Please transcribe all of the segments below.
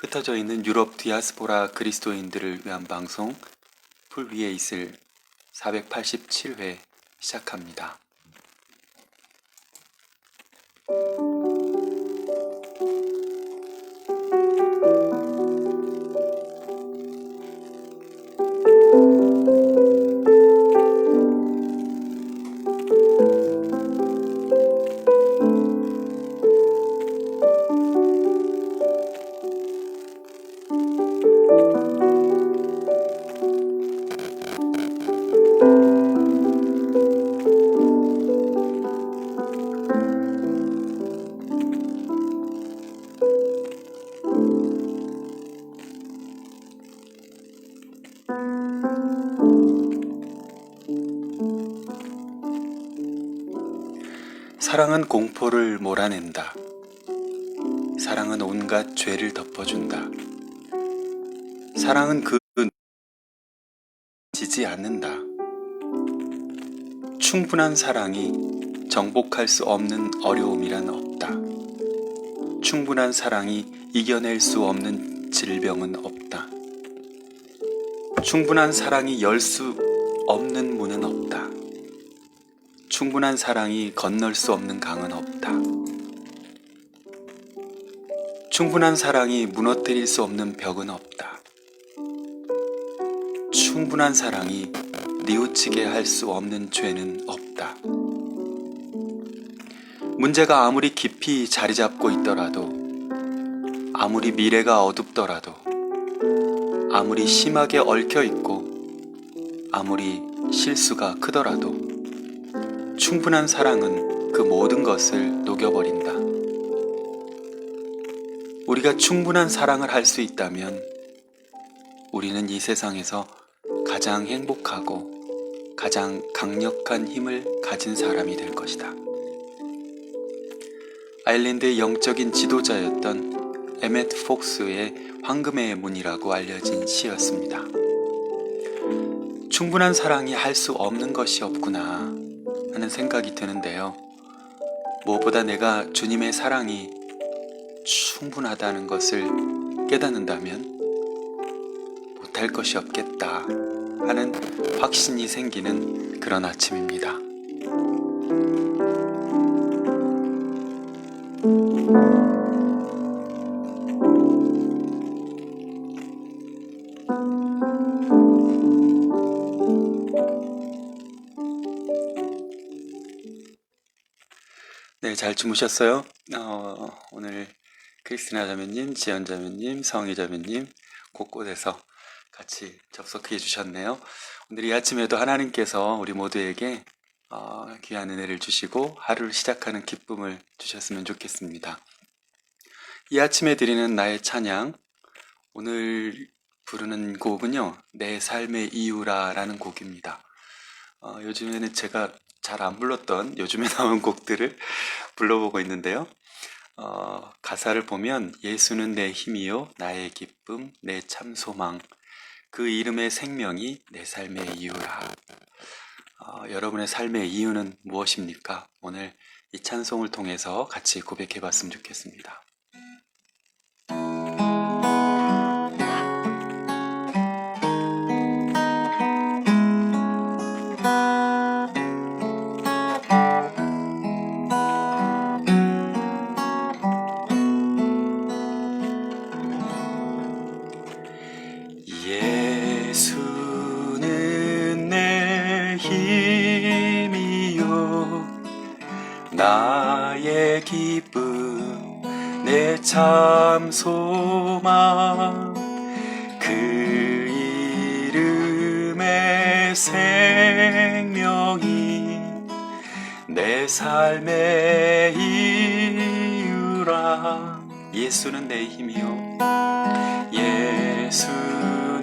흩어져 있는 유럽 디아스포라 그리스도인들을 위한 방송 풀 위에 있을 487회 시작합니다. 사랑은 공포를 몰아낸다. 사랑은 온갖 죄를 덮어준다. 사랑은 그 지지 않는다. 충분한 사랑이 정복할 수 없는 어려움이란 없다. 충분한 사랑이 이겨낼 수 없는 질병은 없다. 충분한 사랑이 열 수 없는 문은 없다. 충분한 사랑이 건널 수 없는 강은 없다. 충분한 사랑이 무너뜨릴 수 없는 벽은 없다. 충분한 사랑이 뉘우치게 할 수 없는 죄는 없다. 문제가 아무리 깊이 자리 잡고 있더라도, 아무리 미래가 어둡더라도, 아무리 심하게 얽혀 있고, 아무리 실수가 크더라도, 충분한 사랑은 그 모든 것을 녹여버린다. 우리가 충분한 사랑을 할 수 있다면 우리는 이 세상에서 가장 행복하고 가장 강력한 힘을 가진 사람이 될 것이다. 아일랜드의 영적인 지도자였던 에메트 폭스의 황금의 문이라고 알려진 시였습니다. 충분한 사랑이 할 수 없는 것이 없구나 하는 생각이 드는데요. 무엇보다 내가 주님의 사랑이 충분하다는 것을 깨닫는다면 못할 것이 없겠다 하는 확신이 생기는 그런 아침입니다. 네, 잘 주무셨어요? 어, 오늘 크리스티나 자매님, 지연 자매님, 성희 자매님 곳곳에서 같이 접속해 주셨네요. 오늘 이 아침에도 하나님께서 우리 모두에게 어, 귀한 은혜를 주시고 하루를 시작하는 기쁨을 주셨으면 좋겠습니다. 이 아침에 드리는 나의 찬양, 오늘 부르는 곡은요, 내 삶의 이유라라는 곡입니다. 어, 요즘에는 제가 잘 안 불렀던 요즘에 나온 곡들을 불러보고 있는데요. 어, 가사를 보면 예수는 내 힘이요, 나의 기쁨, 내 참 소망, 그 이름의 생명이 내 삶의 이유라. 어, 여러분의 삶의 이유는 무엇입니까? 오늘 이 찬송을 통해서 같이 고백해 봤으면 좋겠습니다. 예수는 내 힘이요. 예수는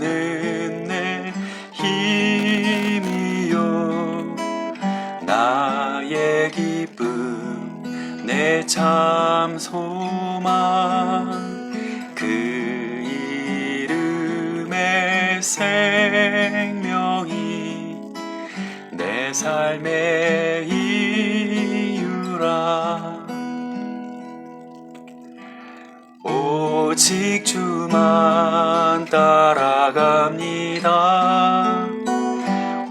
내 힘이요. 나의 기쁨 내 참 소망 그 이름의 생명이 내 삶의 주만 따라갑니다.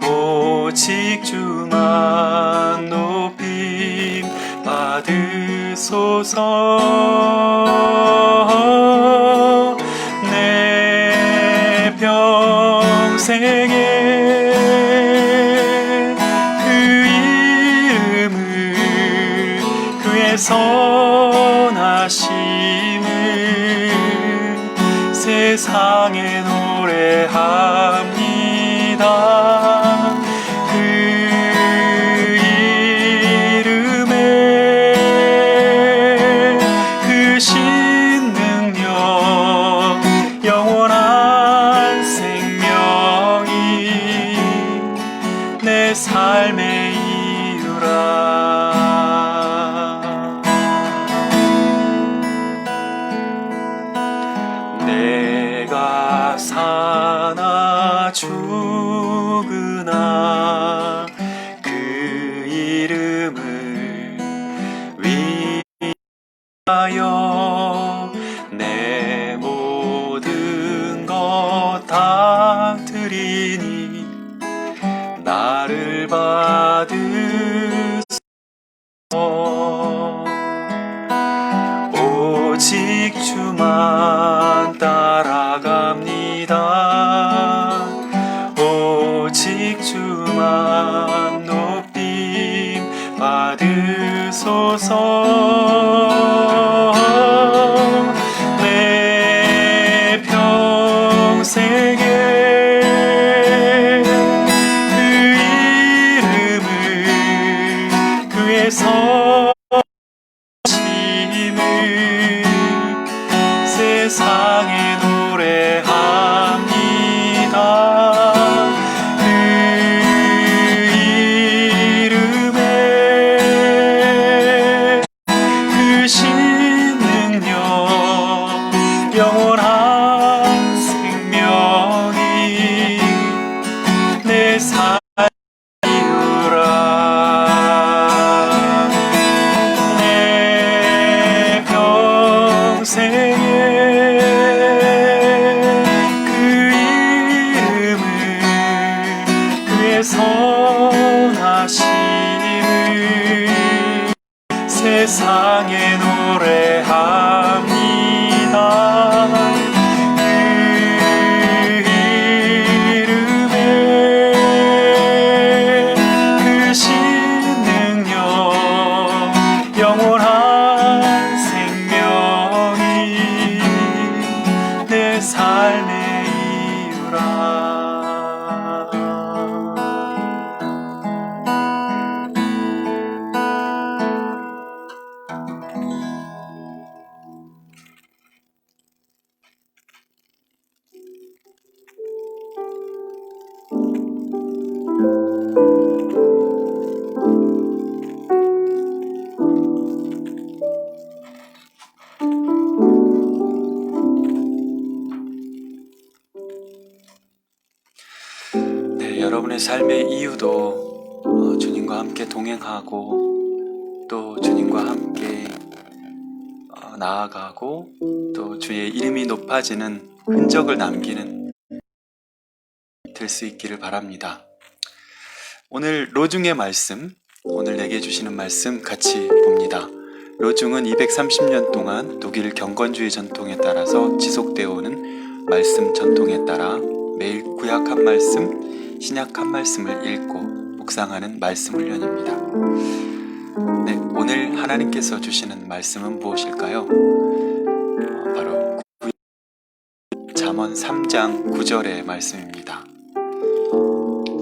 오직 주만 높임 받으소서 내 평생에 세상에 노래합니다. 오직 삶의 이유도 어, 주님과 함께 동행하고 또 주님과 함께 어, 나아가고 또 주의 이름이 높아지는 흔적을 남기는 될 수 있기를 바랍니다. 오늘 로중의 말씀, 오늘 내게 주시는 말씀 같이 봅니다. 로중은 230년 동안 독일 경건주의 전통에 따라서 지속되어 오는 말씀 전통에 따라 매일 구약 한 말씀, 신약 한 말씀을 읽고 묵상하는 말씀 훈련입니다. 네, 오늘 하나님께서 주시는 말씀은 무엇일까요? 어, 바로 잠언 3장 9절의 말씀입니다.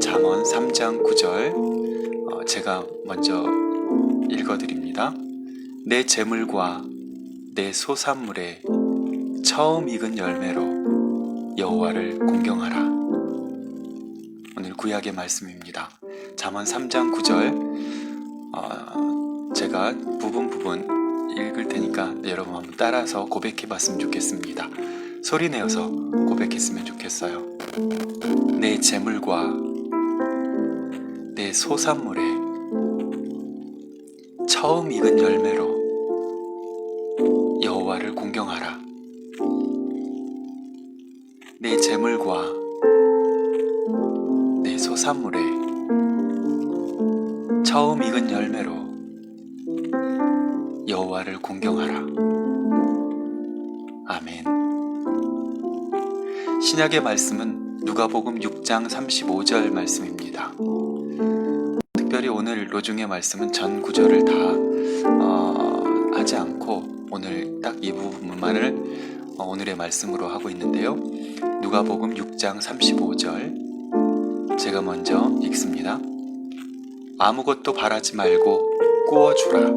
잠언 3장 9절 어, 제가 먼저 읽어드립니다. 내 재물과 내 소산물에 처음 익은 열매로 여호와를 공경하라. 구약의 말씀입니다. 잠언 3장 9절 어, 제가 부분 부분 읽을 테니까 여러분 한번 따라서 고백해 봤으면 좋겠습니다. 소리 내어서 고백했으면 좋겠어요. 내 재물과 내 소산물에 처음 익은 열매로 여호와를 공경하라. 내 재물과 내 소산물에 처음 익은 열매로 여호와를 공경하라. 아멘. 신약의 말씀은 누가복음 6장 35절 말씀입니다. 특별히 오늘 로중의 말씀은 전 구절을 다 어, 하지 않고 오늘 딱 이 부분만을 어, 오늘의 말씀으로 하고 있는데요. 누가복음 6장 35절 제가 먼저 읽습니다. 아무것도 바라지 말고 꾸어주라.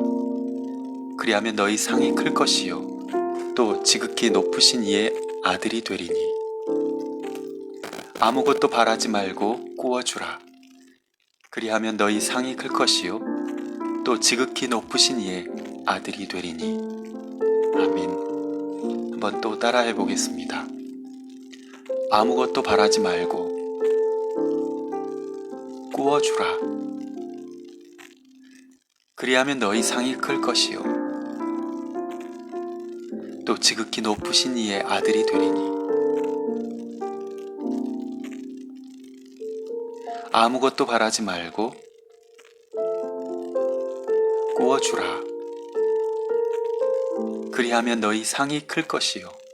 그리하면 너희 상이 클 것이요 또 지극히 높으신 이의 아들이 되리니 아무것도 바라지 말고 꾸어주라. 그리하면 너희 상이 클 것이요 또 지극히 높으신 이의 아들이 되리니 아멘. 한번 또 따라해 보겠습니다. 아무것도 바라지 말고 꾸어주라. 그리하면 너희 상이 클 것이요 또 지극히 높으신 이의 아들이 되리니 아무것도 바라지 말고 꾸어주라. 그리하면 너희 상이 클 것이요.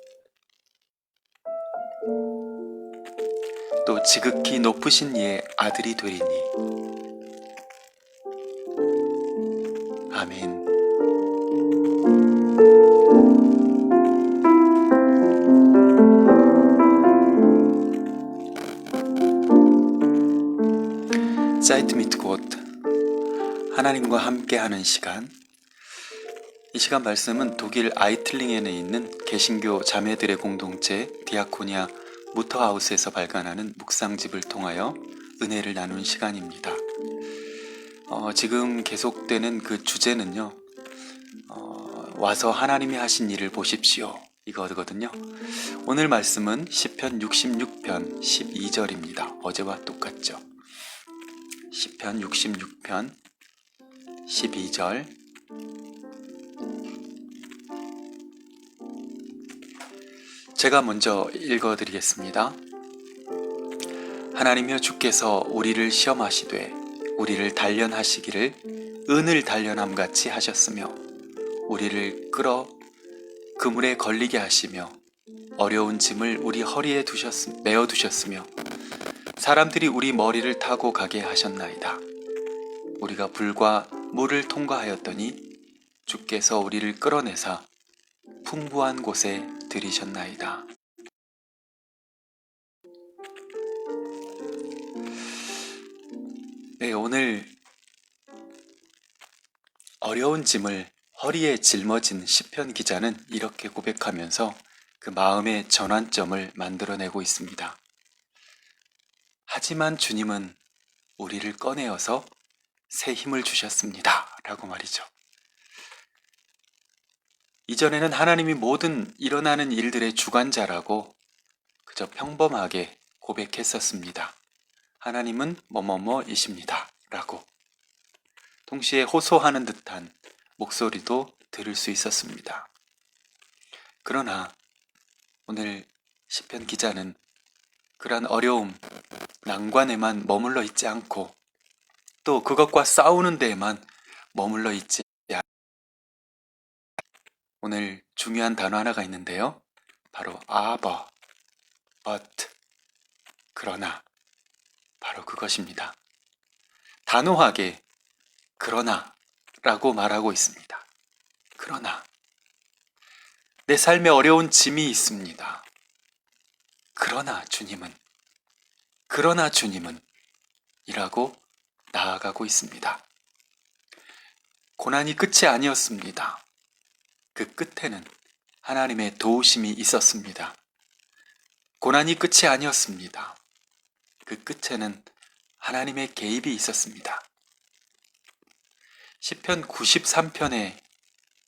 또 지극히 높으신 이의 아들이 되리니. 아멘. 사이트 곧 하나님과 함께하는 시간. 이 시간 말씀은 독일 아이틀링엔에 있는 개신교 자매들의 공동체 디아코니아 무터하우스에서 발간하는 묵상집을 통하여 은혜를 나누는 시간입니다. 어, 지금 계속되는 그 주제는요. 어, 와서 하나님이 하신 일을 보십시오. 이거거든요. 오늘 말씀은 시편 66편 12절입니다. 어제와 똑같죠. 시편 66편 12절 제가 먼저 읽어 드리겠습니다. 하나님여 주께서 우리를 시험하시되 우리를 단련하시기를 은을 단련함 같이 하셨으며 우리를 끌어 그물에 걸리게 하시며 어려운 짐을 우리 허리에 두셨 메어 두셨으며 사람들이 우리 머리를 타고 가게 하셨나이다. 우리가 불과 물을 통과하였더니 주께서 우리를 끌어내사 풍부한 곳에 들이셨나이다. 네, 오늘 어려운 짐을 허리에 짊어진 시편 기자는 이렇게 고백하면서 그 마음의 전환점을 만들어내고 있습니다. 하지만 주님은 우리를 꺼내어서 새 힘을 주셨습니다. 라고 말이죠. 이전에는 하나님이 모든 일어나는 일들의 주관자라고 그저 평범하게 고백했었습니다. 하나님은 뭐뭐뭐이십니다. 라고. 동시에 호소하는 듯한 목소리도 들을 수 있었습니다. 그러나 오늘 시편 기자는 그러한 어려움, 난관에만 머물러 있지 않고 또 그것과 싸우는 데에만 머물러 있지 않 오늘 중요한 단어 하나가 있는데요. 바로 아버, but, 그러나 바로 그것입니다. 단호하게 그러나 라고 말하고 있습니다. 그러나 내 삶에 어려운 짐이 있습니다. 그러나 주님은 그러나 주님은 이라고 나아가고 있습니다. 고난이 끝이 아니었습니다. 그 끝에는 하나님의 도우심이 있었습니다. 고난이 끝이 아니었습니다. 그 끝에는 하나님의 개입이 있었습니다. 시편 93편의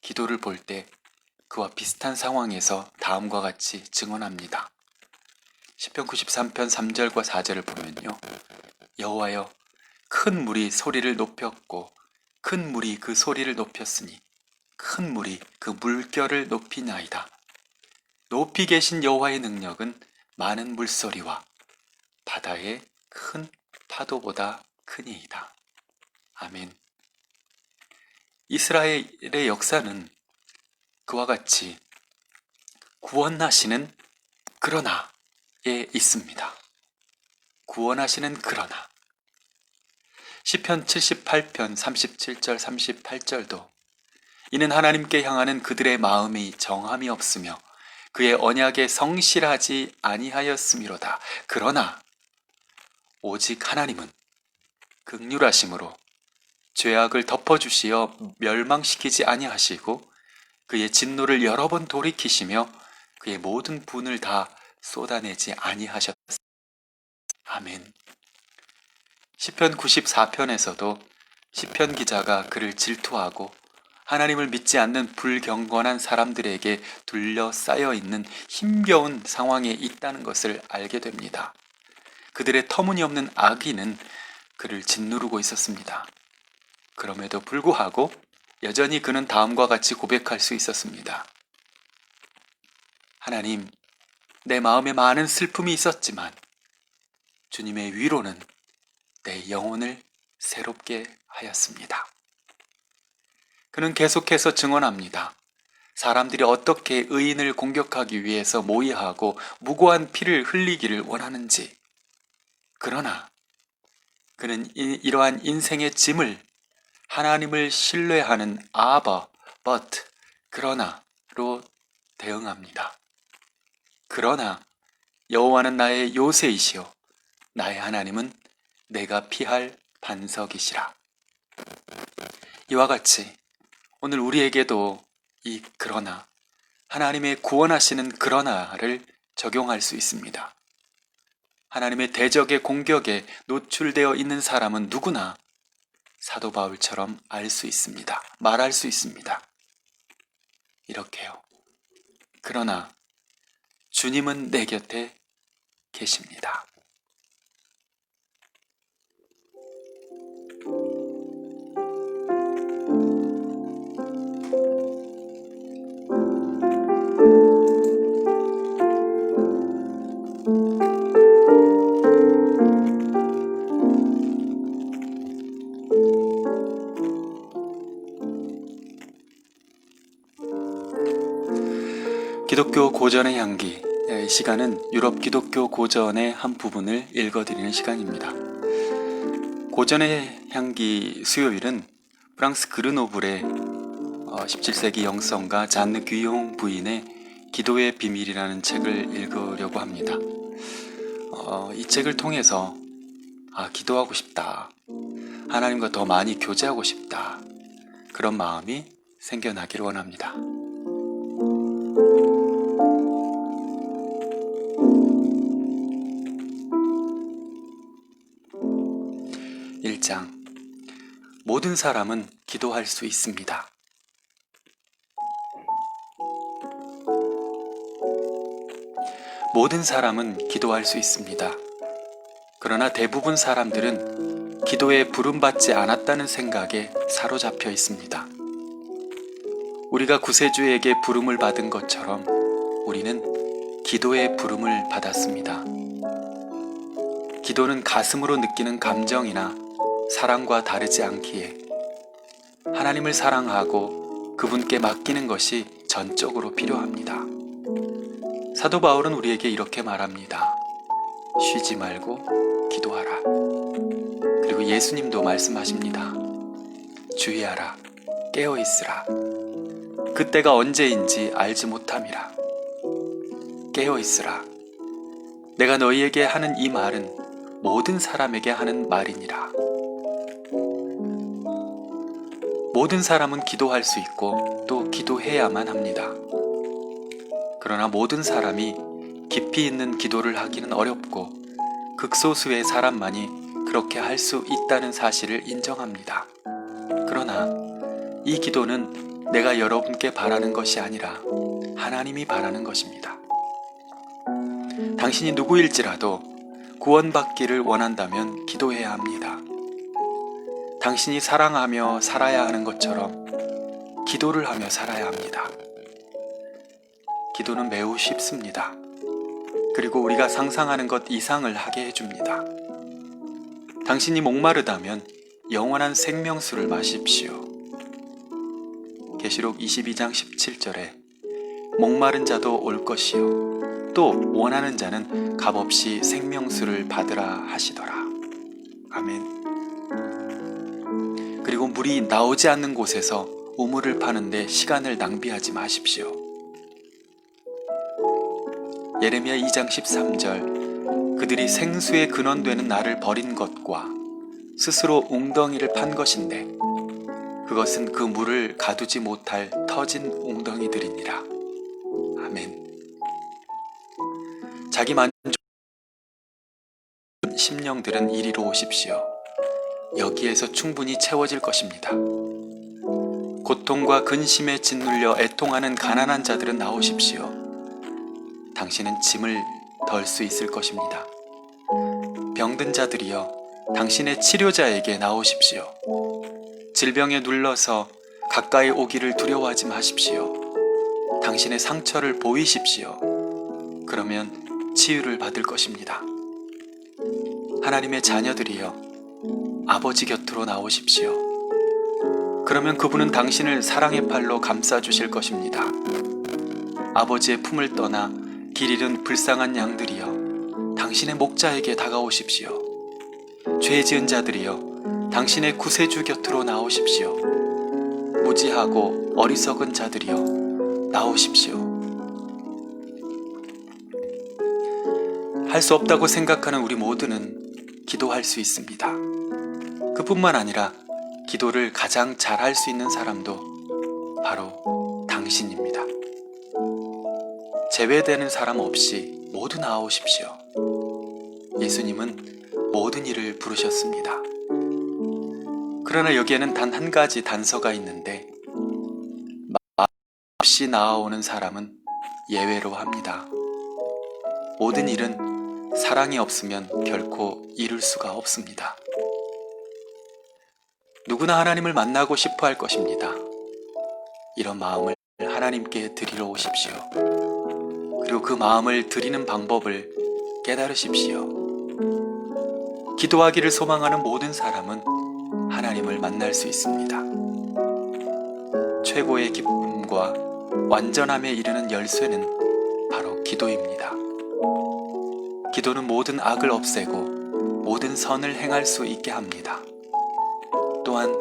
기도를 볼 때 그와 비슷한 상황에서 다음과 같이 증언합니다. 시편 93편 3절과 4절을 보면요. 여호와여 큰 물이 소리를 높였고 큰 물이 그 소리를 높였으니 큰 물이 그 물결을 높이나이다. 높이 계신 여호와의 능력은 많은 물소리와 바다의 큰 파도보다 크니이다. 아멘. 이스라엘의 역사는 그와 같이 구원하시는 그러나에 있습니다. 구원하시는 그러나. 시편 78편 37절 38절도 이는 하나님께 향하는 그들의 마음이 정함이 없으며 그의 언약에 성실하지 아니하였음이로다. 그러나 오직 하나님은 극률하심으로 죄악을 덮어주시어 멸망시키지 아니하시고 그의 진노를 여러 번 돌이키시며 그의 모든 분을 다 쏟아내지 아니하셨다. 아멘. 시편 94편에서도 시편 기자가 그를 질투하고 하나님을 믿지 않는 불경건한 사람들에게 둘러싸여 있는 힘겨운 상황에 있다는 것을 알게 됩니다. 그들의 터무니없는 악의는 그를 짓누르고 있었습니다. 그럼에도 불구하고 여전히 그는 다음과 같이 고백할 수 있었습니다. 하나님, 내 마음에 많은 슬픔이 있었지만 주님의 위로는 내 영혼을 새롭게 하였습니다. 그는 계속해서 증언합니다. 사람들이 어떻게 의인을 공격하기 위해서 모의하고 무고한 피를 흘리기를 원하는지. 그러나 그는 이, 이러한 인생의 짐을 하나님을 신뢰하는 아버, but, 그러나로 대응합니다. 그러나 여호와는 나의 요새이시요 나의 하나님은 내가 피할 반석이시라. 이와 같이 오늘 우리에게도 이 그러나 하나님의 구원하시는 그러나를 적용할 수 있습니다. 하나님의 대적의 공격에 노출되어 있는 사람은 누구나 사도 바울처럼 알 수 있습니다. 말할 수 있습니다. 이렇게요. 그러나 주님은 내 곁에 계십니다. 고전의 향기. 이 시간은 유럽 기독교 고전의 한 부분을 읽어드리는 시간입니다. 고전의 향기 수요일은 프랑스 그르노블의 17세기 영성가 잔느 귀용 부인의 기도의 비밀이라는 책을 읽으려고 합니다. 어, 이 책을 통해서 아, 기도하고 싶다. 하나님과 더 많이 교제하고 싶다. 그런 마음이 생겨나기를 원합니다. 모든 사람은 기도할 수 있습니다. 모든 사람은 기도할 수 있습니다. 그러나 대부분 사람들은 기도에 부름받지 않았다는 생각에 사로잡혀 있습니다. 우리가 구세주에게 부름을 받은 것처럼 우리는 기도의 부름을 받았습니다. 기도는 가슴으로 느끼는 감정이나 사랑과 다르지 않기에 하나님을 사랑하고 그분께 맡기는 것이 전적으로 필요합니다. 사도 바울은 우리에게 이렇게 말합니다. 쉬지 말고 기도하라. 그리고 예수님도 말씀하십니다. 주의하라. 깨어 있으라. 그때가 언제인지 알지 못함이라. 깨어 있으라. 내가 너희에게 하는 이 말은 모든 사람에게 하는 말이니라. 모든 사람은 기도할 수 있고 또 기도해야만 합니다. 그러나 모든 사람이 깊이 있는 기도를 하기는 어렵고 극소수의 사람만이 그렇게 할 수 있다는 사실을 인정합니다. 그러나 이 기도는 내가 여러분께 바라는 것이 아니라 하나님이 바라는 것입니다. 당신이 누구일지라도 구원받기를 원한다면 기도해야 합니다. 당신이 사랑하며 살아야 하는 것처럼 기도를 하며 살아야 합니다. 기도는 매우 쉽습니다. 그리고 우리가 상상하는 것 이상을 하게 해줍니다. 당신이 목마르다면 영원한 생명수를 마십시오. 계시록 22장 17절에 목마른 자도 올 것이요 또 원하는 자는 값없이 생명수를 받으라 하시더라. 아멘. 그리고 물이 나오지 않는 곳에서 우물을 파는데 시간을 낭비하지 마십시오. 예레미야 2장 13절 그들이 생수의 근원되는 나를 버린 것과 스스로 웅덩이를 판 것인데 그것은 그 물을 가두지 못할 터진 웅덩이들이니라. 아멘. 자기 만족 심령들은 이리로 오십시오. 여기에서 충분히 채워질 것입니다. 고통과 근심에 짓눌려 애통하는 가난한 자들은 나오십시오. 당신은 짐을 덜 수 있을 것입니다. 병든 자들이여, 당신의 치료자에게 나오십시오. 질병에 눌러서 가까이 오기를 두려워하지 마십시오. 당신의 상처를 보이십시오. 그러면 치유를 받을 것입니다. 하나님의 자녀들이여, 아버지 곁으로 나오십시오. 그러면 그분은 당신을 사랑의 팔로 감싸 주실 것입니다. 아버지의 품을 떠나 길 잃은 불쌍한 양들이여 당신의 목자에게 다가오십시오. 죄 지은 자들이여 당신의 구세주 곁으로 나오십시오. 무지하고 어리석은 자들이여 나오십시오. 할 수 없다고 생각하는 우리 모두는 기도할 수 있습니다. 그뿐만 아니라 기도를 가장 잘 할 수 있는 사람도 바로 당신입니다. 제외되는 사람 없이 모두 나오십시오. 예수님은 모든 일을 부르셨습니다. 그러나 여기에는 단 한 가지 단서가 있는데 마음 없이 나아오는 사람은 예외로 합니다. 모든 일은 사랑이 없으면 결코 이룰 수가 없습니다. 누구나 하나님을 만나고 싶어 할 것입니다. 이런 마음을 하나님께 드리러 오십시오. 그리고 그 마음을 드리는 방법을 깨달으십시오. 기도하기를 소망하는 모든 사람은 하나님을 만날 수 있습니다. 최고의 기쁨과 완전함에 이르는 열쇠는 바로 기도입니다. 기도는 모든 악을 없애고 모든 선을 행할 수 있게 합니다. 또한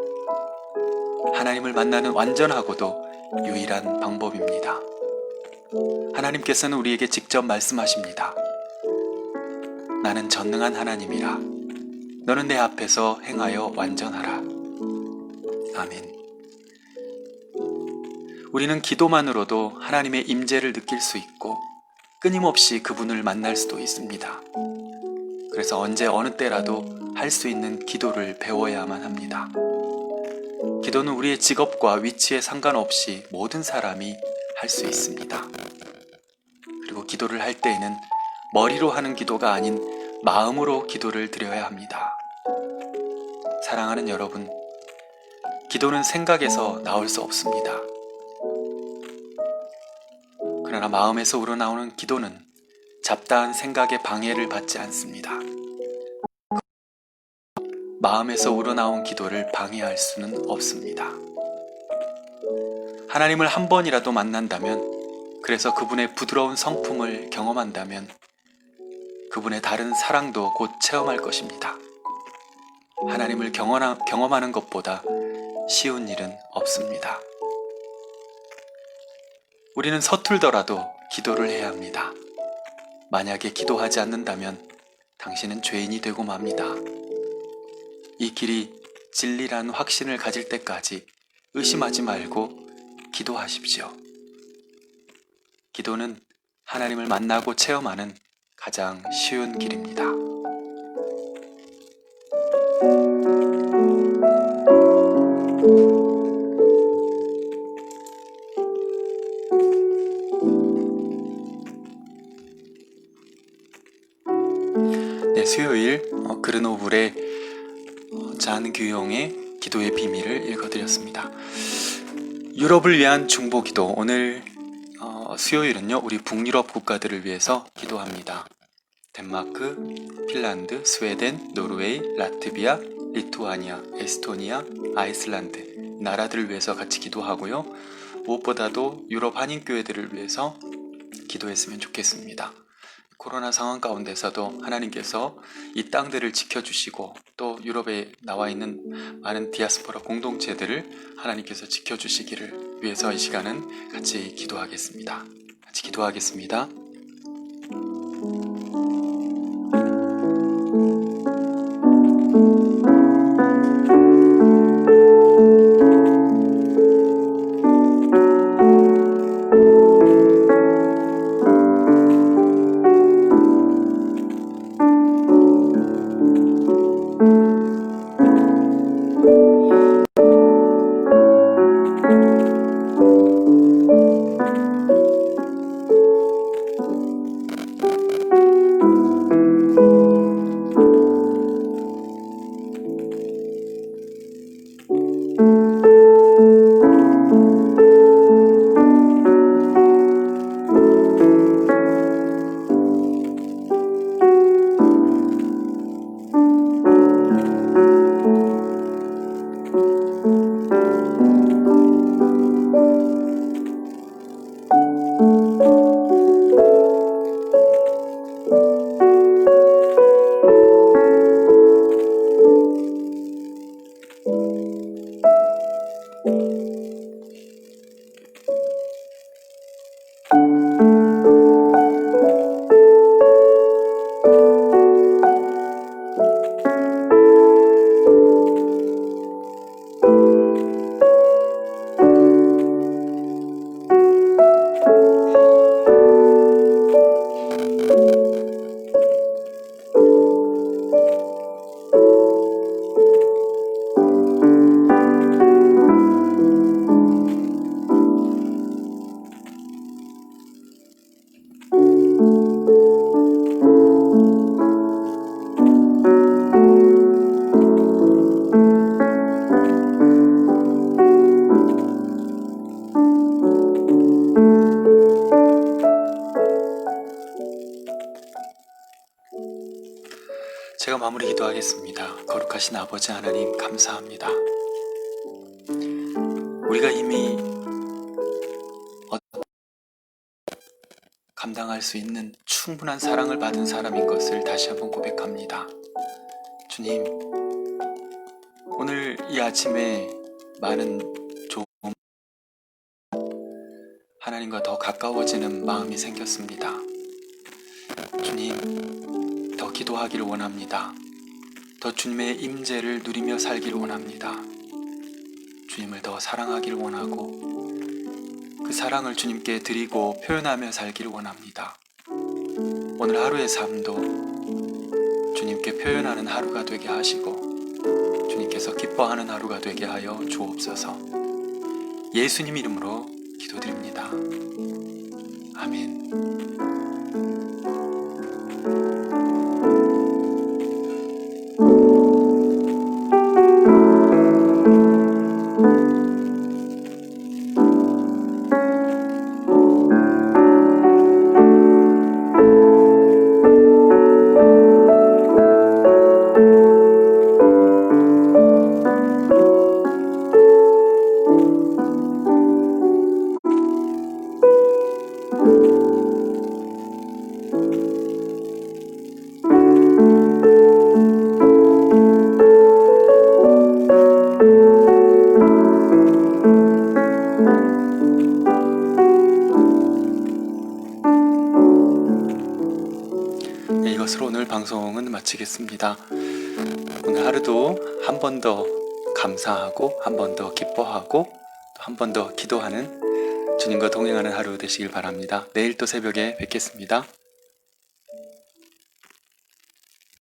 하나님을 만나는 완전하고도 유일한 방법입니다. 하나님께서는 우리에게 직접 말씀하십니다. 나는 전능한 하나님이라. 너는 내 앞에서 행하여 완전하라. 아멘. 우리는 기도만으로도 하나님의 임재를 느낄 수 있고 끊임없이 그분을 만날 수도 있습니다. 그래서 언제 어느 때라도 할 수 있는 기도를 배워야만 합니다. 기도는 우리의 직업과 위치에 상관없이 모든 사람이 할 수 있습니다. 그리고 기도를 할 때에는 머리로 하는 기도가 아닌 마음으로 기도를 드려야 합니다. 사랑하는 여러분, 기도는 생각에서 나올 수 없습니다. 그러나 마음에서 우러나오는 기도는 잡다한 생각의 방해를 받지 않습니다. 마음에서 우러나온 기도를 방해할 수는 없습니다. 하나님을 한 번이라도 만난다면, 그래서 그분의 부드러운 성품을 경험한다면, 그분의 다른 사랑도 곧 체험할 것입니다. 하나님을 경험하, 경험하는 것보다 쉬운 일은 없습니다. 우리는 서툴더라도 기도를 해야 합니다. 만약에 기도하지 않는다면 당신은 죄인이 되고 맙니다. 이 길이 진리란 확신을 가질 때까지 의심하지 말고 기도하십시오. 기도는 하나님을 만나고 체험하는 가장 쉬운 길입니다. 수요일 어, 그르노블의 어, 잔 규용의 기도의 비밀을 읽어드렸습니다. 유럽을 위한 중보기도 오늘 어, 어, 수요일은요, 우리 북유럽 국가들을 위해서 기도합니다. 덴마크, 핀란드, 스웨덴, 노르웨이, 라트비아, 리투아니아, 에스토니아, 아이슬란드 나라들을 위해서 같이 기도하고요. 무엇보다도 유럽 한인교회들을 위해서 기도했으면 좋겠습니다. 코로나 상황 가운데서도 하나님께서 이 땅들을 지켜주시고 또 유럽에 나와 있는 많은 디아스포라 공동체들을 하나님께서 지켜주시기를 위해서 이 시간은 같이 기도하겠습니다. 같이 기도하겠습니다. 감당할 수 있는 충분한 사랑을 받은 사람인 것을 다시 한번 고백합니다. 주님, 오늘 이 아침에 많은 좋은 하나님과 더 가까워지는 마음이 생겼습니다. 주님, 더 기도하기를 원합니다. 더 주님의 임재를 누리며 살기를 원합니다. 주님을 더 사랑하기를 원하고 그 사랑을 주님께 드리고 표현하며 살기를 원합니다. 오늘 하루의 삶도 주님께 표현하는 하루가 되게 하시고 주님께서 기뻐하는 하루가 되게 하여 주옵소서. 예수님 이름으로 기도드립니다. 마치겠습니다. 오늘 하루도 한 번 더 감사하고 한 번 더 기뻐하고 한 번 더 기도하는 주님과 동행하는 하루 되시길 바랍니다. 내일 또 새벽에 뵙겠습니다.